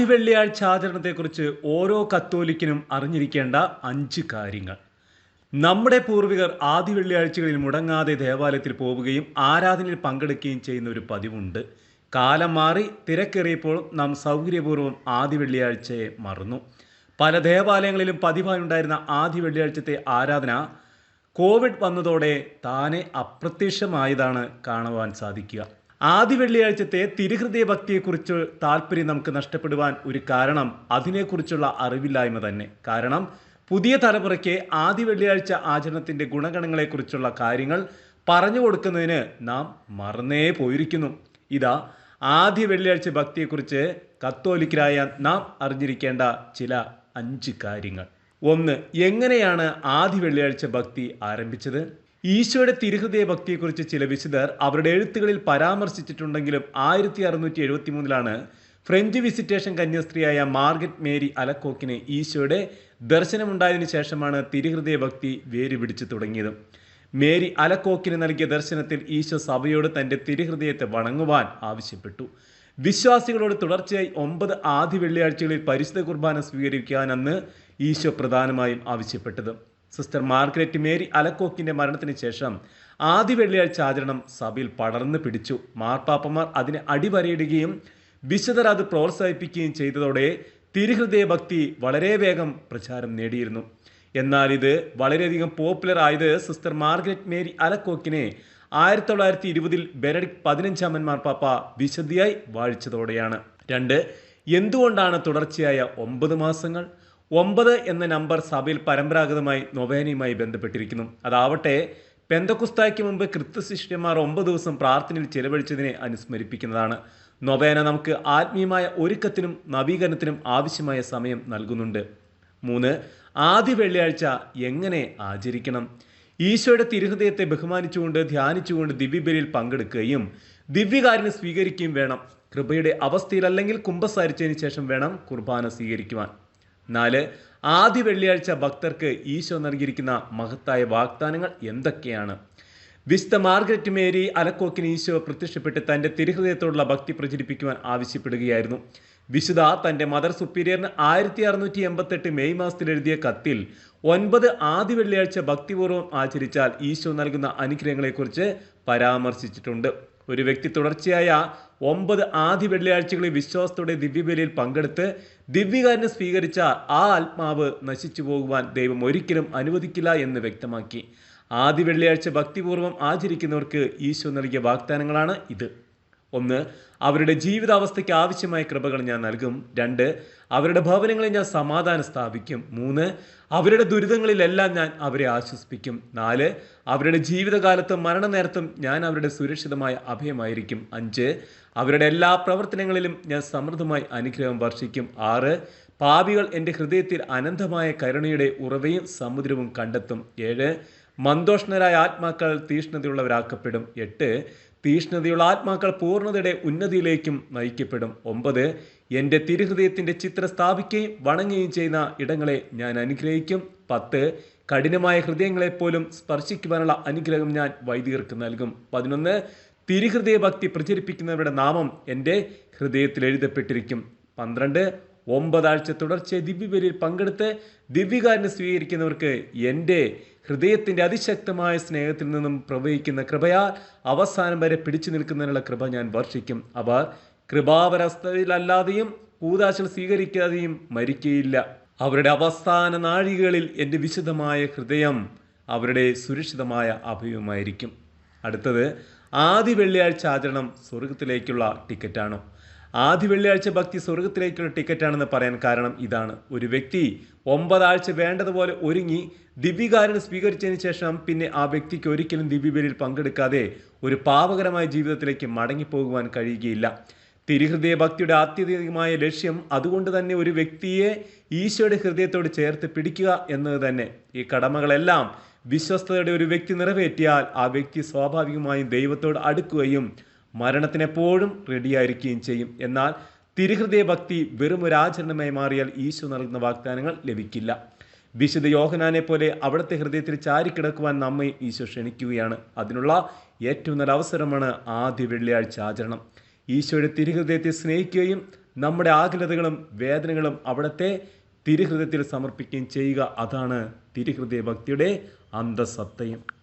ആദ്യ വെള്ളിയാഴ്ച ആചരണത്തെക്കുറിച്ച് ഓരോ കത്തോലിക്കനും അറിഞ്ഞിരിക്കേണ്ട അഞ്ച് കാര്യങ്ങൾ. നമ്മുടെ പൂർവികർ ആദ്യ വെള്ളിയാഴ്ചകളിൽ മുടങ്ങാതെ ദേവാലയത്തിൽ പോവുകയും ആരാധനയിൽ പങ്കെടുക്കുകയും ചെയ്യുന്ന ഒരു പതിവുണ്ട്. കാലം മാറി തിരക്കേറിയപ്പോൾ നാം സൗകര്യപൂർവം ആദ്യ വെള്ളിയാഴ്ചയെ മറന്നു. പല ദേവാലയങ്ങളിലും പതിവായി ഉണ്ടായിരുന്ന ആദ്യ വെള്ളിയാഴ്ചത്തെ ആരാധന കോവിഡ് വന്നതോടെ താനെ അപ്രത്യക്ഷമായതാണ് കാണുവാൻ സാധിക്കുക. ആദ്യ വെള്ളിയാഴ്ചത്തെ തിരുഹൃദയ ഭക്തിയെക്കുറിച്ച് താല്പര്യം നമുക്ക് നഷ്ടപ്പെടുവാൻ ഒരു കാരണം അതിനെക്കുറിച്ചുള്ള അറിവില്ലായ്മ തന്നെ. കാരണം പുതിയ തലമുറയ്ക്ക് ആദ്യ വെള്ളിയാഴ്ച ആചരണത്തിന്റെ ഗുണഗണങ്ങളെക്കുറിച്ചുള്ള കാര്യങ്ങൾ പറഞ്ഞു കൊടുക്കുന്നതിന് നാം മറന്നേ പോയിരിക്കുന്നു. ഇതാ ആദ്യ വെള്ളിയാഴ്ച ഭക്തിയെക്കുറിച്ച് കത്തോലിക്കരായ നാം അറിഞ്ഞിരിക്കേണ്ട ചില അഞ്ച് കാര്യങ്ങൾ. ഒന്ന് എങ്ങനെയാണ് ആദ്യ വെള്ളിയാഴ്ച ഭക്തി ആരംഭിച്ചത്? ഈശോയുടെ തിരുഹൃദയ ഭക്തിയെക്കുറിച്ച് ചില വിശുദ്ധർ അവരുടെ എഴുത്തുകളിൽ പരാമർശിച്ചിട്ടുണ്ടെങ്കിലും ആയിരത്തി അറുന്നൂറ്റി എഴുപത്തി മൂന്നിലാണ് ഫ്രഞ്ച് വിസിറ്റേഷൻ കന്യാസ്ത്രീയായ മാർഗറ്റ് മേരി അലക്കോക്കിന് ഈശോയുടെ ദർശനമുണ്ടായതിനു ശേഷമാണ് തിരുഹൃദയ ഭക്തി വേര് പിടിച്ചു തുടങ്ങിയത്. മേരി അലക്കോക്കിന് നൽകിയ ദർശനത്തിൽ ഈശോ സഭയോട് തന്റെ തിരുഹൃദയത്തെ വണങ്ങുവാൻ ആവശ്യപ്പെട്ടു. വിശ്വാസികളോട് തുടർച്ചയായി ഒമ്പത് ആദ്യ വെള്ളിയാഴ്ചകളിൽ പരിശുദ്ധ കുർബാന സ്വീകരിക്കാനെന്ന് ഈശോ പ്രധാനമായും ആവശ്യപ്പെട്ടത്. സിസ്റ്റർ മാർഗ്രറ്റ് മേരി അലക്കോക്കിന്റെ മരണത്തിന് ശേഷം ആദ്യ വെള്ളിയാഴ്ച ആചരണം സഭയിൽ പടർന്നു പിടിച്ചു. മാർപ്പാപ്പമാർ അതിനെ അടിവരയിടുകയും വിശുദ്ധർ അത് പ്രോത്സാഹിപ്പിക്കുകയും ചെയ്തതോടെ തിരുഹൃദയ ഭക്തി വളരെ വേഗം പ്രചാരം നേടിയിരുന്നു. എന്നാൽ ഇത് വളരെയധികം പോപ്പുലർ ആയത് സിസ്റ്റർ മാർഗ്രറ്റ് മേരി അലക്കോക്കിനെ ആയിരത്തി തൊള്ളായിരത്തി ഇരുപതിൽ ബെനഡിക് പതിനഞ്ചാമൻ മാർപ്പാപ്പ വിശുദ്ധിയായി വാഴിച്ചതോടെയാണ്. രണ്ട് എന്തുകൊണ്ടാണ് തുടർച്ചയായ ഒമ്പത് മാസങ്ങൾ? ഒമ്പത് എന്ന നമ്പർ സഭയിൽ പരമ്പരാഗതമായി നൊവേനയുമായി ബന്ധപ്പെട്ടിരിക്കുന്നു. അതാവട്ടെ പെന്തക്കുസ്തായ്ക്ക് മുമ്പ് ക്രിസ്തുശിഷ്യന്മാർ ഒമ്പത് ദിവസം പ്രാർത്ഥനയിൽ ചെലവഴിച്ചതിനെ അനുസ്മരിപ്പിക്കുന്നതാണ്. നൊവേന നമുക്ക് ആത്മീയമായ ഒരുക്കത്തിനും നവീകരണത്തിനും ആവശ്യമായ സമയം നൽകുന്നുണ്ട്. മൂന്ന് ആദ്യ വെള്ളിയാഴ്ച എങ്ങനെ ആചരിക്കണം? ഈശോയുടെ തിരുഹൃദയത്തെ ബഹുമാനിച്ചുകൊണ്ട് ധ്യാനിച്ചുകൊണ്ട് ദിവ്യബലിയിൽ പങ്കെടുക്കുകയും ദിവ്യകാരനെ സ്വീകരിക്കുകയും വേണം. കൃപയുടെ അവസ്ഥയിലല്ലെങ്കിൽ കുംഭസാരിച്ചതിന് ശേഷം വേണം കുർബാന സ്വീകരിക്കുവാൻ. നാല് ആദ്യ വെള്ളിയാഴ്ച ഭക്തർക്ക് ഈശോ നൽകിയിരിക്കുന്ന മഹത്തായ വാഗ്ദാനങ്ങൾ എന്തൊക്കെയാണ്? വിശുദ്ധ മാർഗരറ്റ് മേരി അലക്കോക്കിന് ഈശോ പ്രത്യക്ഷപ്പെട്ട് തന്റെ തിരുഹൃദയത്തോടുള്ള ഭക്തി പ്രചരിപ്പിക്കുവാൻ ആവശ്യപ്പെടുകയായിരുന്നു. വിശുദ്ധ തന്റെ മദർ സുപ്പീരിയറിന് ആയിരത്തി അറുന്നൂറ്റി എൺപത്തെട്ട് മെയ് മാസത്തിൽ എഴുതിയ കത്തിൽ ഒൻപത് ആദ്യ വെള്ളിയാഴ്ച ഭക്തിപൂർവം ആചരിച്ചാൽ ഈശോ നൽകുന്ന അനുഗ്രഹങ്ങളെക്കുറിച്ച് പരാമർശിച്ചിട്ടുണ്ട്. ഒരു വ്യക്തി തുടർച്ചയായ ഒമ്പത് ആദ്യ വെള്ളിയാഴ്ചകളിൽ വിശ്വാസത്തോടെ ദിവ്യബലിയിൽ പങ്കെടുത്ത് ദിവ്യകാരനെ സ്വീകരിച്ച ആ ആത്മാവ് നശിച്ചു പോകുവാൻ ദൈവം ഒരിക്കലും അനുവദിക്കില്ല എന്ന് വ്യക്തമാക്കി. ആദ്യ വെള്ളിയാഴ്ച ഭക്തിപൂർവം ആചരിക്കുന്നവർക്ക് ഈശോ നൽകിയ വാഗ്ദാനങ്ങളാണ് ഇത്. ഒന്ന് അവരുടെ ജീവിതാവസ്ഥയ്ക്ക് ആവശ്യമായ കൃപകൾ ഞാൻ നൽകും. രണ്ട് അവരുടെ ഭവനങ്ങളിൽ ഞാൻ സമാധാനം സ്ഥാപിക്കും. മൂന്ന് അവരുടെ ദുരിതങ്ങളിലെല്ലാം ഞാൻ അവരെ ആശ്വസിപ്പിക്കും. നാല് അവരുടെ ജീവിതകാലത്തും മരണനേരത്തും ഞാൻ അവരുടെ സുരക്ഷിതമായ അഭയമായിരിക്കും. അഞ്ച് അവരുടെ എല്ലാ പ്രവർത്തനങ്ങളിലും ഞാൻ സമൃദ്ധമായി അനുഗ്രഹം വർഷിക്കും. ആറ് പാപികൾ എന്റെ ഹൃദയത്തിൽ അനന്തമായ കരുണയുടെ ഉറവയും സമുദ്രവും കണ്ടെത്തും. ഏഴ് മന്ദോഷ്ണരായ ആത്മാക്കൾ തീഷ്ണതയുള്ളവരാക്കപ്പെടും. എട്ട് തീഷ്ണതയുള്ള ആത്മാക്കൾ പൂർണതയുടെ ഉന്നതിയിലേക്കും നയിക്കപ്പെടും. ഒമ്പത് എന്റെ തിരുഹൃദയത്തിന്റെ ചിത്രം സ്ഥാപിക്കുകയും വണങ്ങുകയും ചെയ്യുന്ന ഇടങ്ങളെ ഞാൻ അനുഗ്രഹിക്കും. പത്ത് കഠിനമായ ഹൃദയങ്ങളെപ്പോലും സ്പർശിക്കുവാനുള്ള അനുഗ്രഹം ഞാൻ വൈദികർക്ക് നൽകും. പതിനൊന്ന് തിരുഹൃദയ ഭക്തി പ്രചരിപ്പിക്കുന്നവരുടെ നാമം എന്റെ ഹൃദയത്തിൽ എഴുതപ്പെട്ടിരിക്കും. പന്ത്രണ്ട് ഒമ്പതാഴ്ച തുടർച്ചയായി ദിവ്യബലിയിൽ പങ്കെടുത്ത് ദിവ്യകാരനെ സ്വീകരിക്കുന്നവർക്ക് എന്റെ ഹൃദയത്തിന്റെ അതിശക്തമായ സ്നേഹത്തിൽ നിന്നും പ്രവഹിക്കുന്ന കൃപയാൽ അവസാനം വരെ പിടിച്ചു നിൽക്കുന്നതിനുള്ള കൃപ ഞാൻ വർഷിക്കും. അവർ കൃപാവരസ്ഥയിലല്ലാതെയും കൂതാശം സ്വീകരിക്കാതെയും മരിക്കുകയില്ല അവരുടെ അവസാന നാഴികകളിൽ എന്റെ വിശുദ്ധമായ ഹൃദയം അവരുടെ സുരക്ഷിതമായ അഭയവുമായിരിക്കും. അടുത്തത് ആദ്യ വെള്ളിയാഴ്ച ആചരണം സ്വർഗത്തിലേക്കുള്ള ടിക്കറ്റാണോ? ആദ്യ വെള്ളിയാഴ്ച ഭക്തി സ്വർഗത്തിലേക്കുള്ള ടിക്കറ്റാണെന്ന് പറയാൻ കാരണം ഇതാണ്. ഒരു വ്യക്തി ഒമ്പതാഴ്ച വേണ്ടതുപോലെ ഒരുങ്ങി ദിവ്യകാരൻ സ്വീകരിച്ചതിന് ശേഷം പിന്നെ ആ വ്യക്തിക്ക് ഒരിക്കലും ദിവ്യബലിൽ പങ്കെടുക്കാതെ ഒരു പാവകരമായ ജീവിതത്തിലേക്ക് മടങ്ങിപ്പോകുവാൻ കഴിയുകയില്ല. തിരുഹൃദയ ഭക്തിയുടെ ആത്യന്തികമായ ലക്ഷ്യം അതുകൊണ്ട് തന്നെ ഒരു വ്യക്തിയെ ഈശോയുടെ ഹൃദയത്തോട് ചേർത്ത് പിടിക്കുക എന്നത് തന്നെ. ഈ കടമകളെല്ലാം വിശ്വസ്തയുടെ ഒരു വ്യക്തി നിറവേറ്റിയാൽ ആ വ്യക്തി സ്വാഭാവികമായും ദൈവത്തോട് അടുക്കുകയും മരണത്തിനെപ്പോഴും റെഡിയായിരിക്കുകയും ചെയ്യും. എന്നാൽ തിരുഹൃദയ ഭക്തി വെറും ഒരാചരണമായി മാറിയാൽ ഈശോ നൽകുന്ന വാഗ്ദാനങ്ങൾ ലഭിക്കില്ല. വിശുദ്ധ യോഹനാനെ പോലെ അവിടുത്തെ ഹൃദയത്തിൽ ചാരിക്കിടക്കുവാൻ നമ്മെ ഈശോ ക്ഷണിക്കുകയാണ്. അതിനുള്ള ഏറ്റവും നല്ല അവസരമാണ് ആദ്യ വെള്ളിയാഴ്ച ആചരണം. ഈശോയുടെ തിരുഹൃദയത്തെ സ്നേഹിക്കുകയും നമ്മുടെ ആകുലതകളും വേദനകളും അവിടുത്തെ തിരുഹൃദയത്തിൽ സമർപ്പിക്കുകയും ചെയ്യുക. അതാണ് തിരുഹൃദയ ഭക്തിയുടെ അന്തസത്തയും.